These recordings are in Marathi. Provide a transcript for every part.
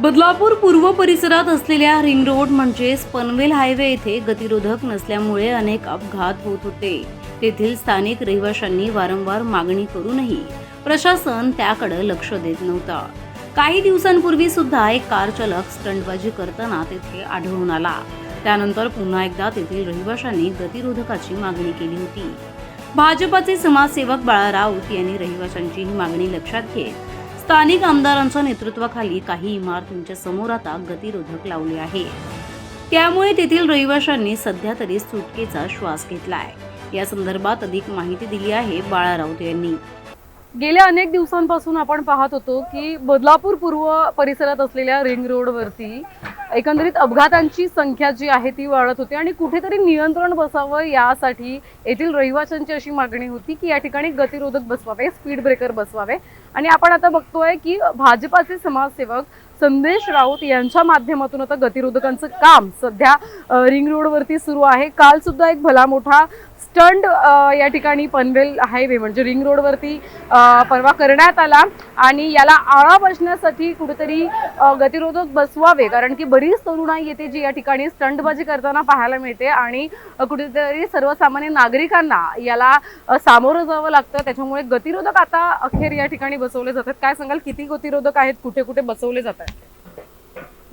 बदलापूर पूर्व परिसरात असलेल्या रिंग रोड म्हणजेच पनवेल हायवे येथे गतिरोधक नसल्यामुळे अनेक अपघात होत होते. तेथील स्थानिक रहिवाशांनी वारंवार मागणी करूनही प्रशासन त्याकडे लक्ष देत नव्हता. काही दिवसांपूर्वी सुद्धा एक कार चालक स्टंटबाजी करताना तेथे आढळून आला. त्यानंतर पुन्हा एकदा तेथील रहिवाशांनी गतिरोधकाची मागणी केली होती. भाजपाचे समाजसेवक बाळा राऊत यांनी रहिवाशांची ही मागणी लक्षात घेत स्थानिक आमदारांच्या नेतृत्वाखाली काही इमारतींच्या समोर आता गतिरोधक लावले आहे. त्यामुळे तेथील रहिवाशांनी सध्या तरी सुटकेचा श्वास घेतलाय. या संदर्भात अधिक माहिती दिली आहे बाळा राऊत यांनी. गेल्या अनेक दिवसांपासून आपण पाहत होतो की बदलापूर पूर्व परिसरात असलेल्या रिंग रोडवरती एकंदरीत अपघातांची संख्या जी आहे ती वाढत होती आणि कुठेतरी नियंत्रण बसावं यासाठी येथील रहिवाशांची अशी मागणी होती की या ठिकाणी गतिरोधक बसवावे स्पीड ब्रेकर बसवावे. आणि आपण आता बघतोय की भाजपाचे समाजसेवक संदेश राऊत यांच्या माध्यमातून आता गतिरोधकांचं काम सध्या रिंग रोडवरती सुरू आहे. काल सुद्धा एक भला मोठा स्टंट या ठिकाणी पनवेल हायवे म्हणजे रिंग रोडवरती परवा करण्यात आला आणि याला आळा बसण्यासाठी कुठेतरी गतिरोधक बसवावे कारण की बरीच तरुणाई येते जी या ठिकाणी स्टंटबाजी करताना पाहायला मिळते आणि कुठेतरी सर्वसामान्य नागरिकांना याला सामोरं जावं लागतं. त्याच्यामुळे गतिरोधक आता अखेर या ठिकाणी बसवले जातात. काय सांगाल? किती गतिरोधक आहेत? कुठे कुठे बसवले जातात?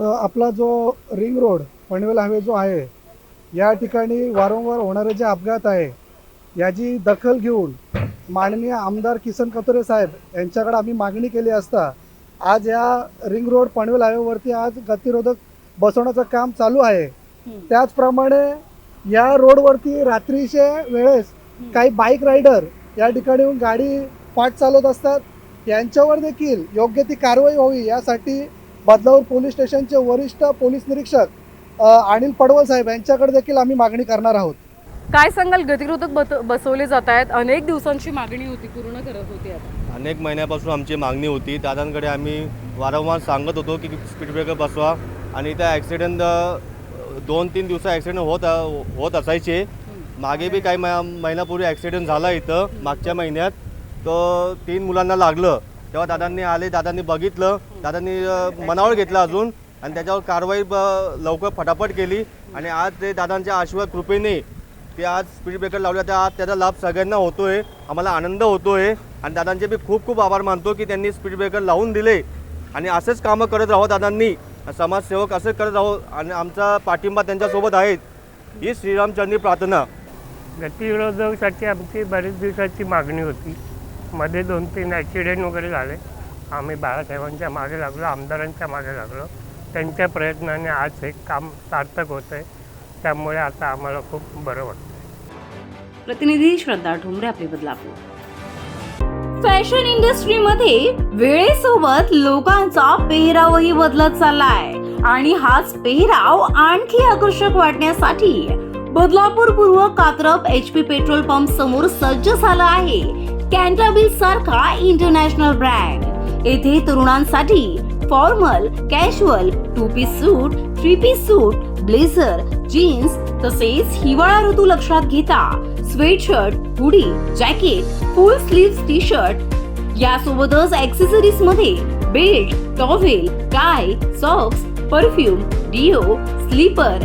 आपला जो रिंग रोड पनवेल हायवे जो आहे या ठिकाणी वारंवार होणारे जे अपघात आहे याची दखल घेऊन माननीय आमदार किसन कतोरे साहेब यांच्याकडे आम्ही मागणी केली असता आज या रिंग रोड पनवेल हायवेवरती आज गतिरोधक बसवण्याचं काम चालू आहे. त्याचप्रमाणे या रोडवरती रात्रीच्या वेळेस काही बाईक रायडर या ठिकाणी येऊन गाडी पाठ चालवत असतात. यांच्यावर देखील योग्य ती कारवाई व्हावी यासाठी बदलापूर पोलीस स्टेशनचे वरिष्ठ पोलीस निरीक्षक अनिल पडवळ साहेब यांच्याकडे देखील आम्ही मागणी करणार आहोत. काय सांगाल? गतिरोधक बसवले जात आहेत. अनेक दिवसांची मागणी होती पूर्ण करत होती आता. अनेक महिन्यापासून आमची मागणी होती. दादांकडे आम्ही वारंवार सांगत होतो की स्पीड ब्रेकर बसवा आणि त्या ॲक्सिडेंट दोन तीन दिवस ॲक्सिडेंट होत होत असायचे. मागे बी काही मै- महिन्यापूर्वी ॲक्सिडेंट झाला इथं मागच्या महिन्यात. तर तीन मुलांना लागलं. तेव्हा दादांनी आले दादांनी बघितलं दादांनी मनावर घेतलं अजून आणि त्याच्यावर कारवाई ब- लवकर फटाफट केली आणि आज ते दादांच्या आशीर्वाद कृपेने ते आज स्पीड ब्रेकर लावल्या. तर आज त्याचा लाभ सगळ्यांना होतोय आम्हाला आनंद होतोय आणि दादांचे मी खूप खूप आभार मानतो की त्यांनी स्पीड ब्रेकर लावून दिले आणि असेच कामं करत राहो दादांनी. समाजसेवक असे करत राहो आणि आमचा पाठिंबा त्यांच्यासोबत आहेत. ही श्रीरामचंद्री प्रार्थना. गतिविरोधकसाठी आमची बरेच दिवसाची मागणी होती. मध्ये दोन तीन ॲक्सिडेंट वगैरे झाले. आम्ही बाळासाहेबांच्या मागे लागलो आमदारांच्या मागे लागलो. त्यांच्या प्रयत्नाने आज हे काम सार्थक होतं आहे त्यामुळे आता आम्हाला खूप बरं वाटतं प्रतिनिधी श्रद्धा ठोंबरे आपले बदलापूर. फॅशन इंडस्ट्रीमध्ये वेळेसोबत लोकांचा पेहरावही बदलत चाललाय. आणि हाच पेहराव आणखी आकर्षक वाटण्यासाठी बदलापूर पूर्व Katrap H P petrol pump समोर सज्ज झाला आहे. कॅन्टाबिल सारखा इंटरनॅशनल ब्रँड येथे तरुणांसाठी formal casual two piece suit three piece suit blazer jeans तसेच हिवाळा ऋतू लक्षात घेता. Sweatshirt hoodie jacket full sleeve T shirt यासोबतच ऍक्सेसरीजमध्ये belt towel tie socks perfume deo slipper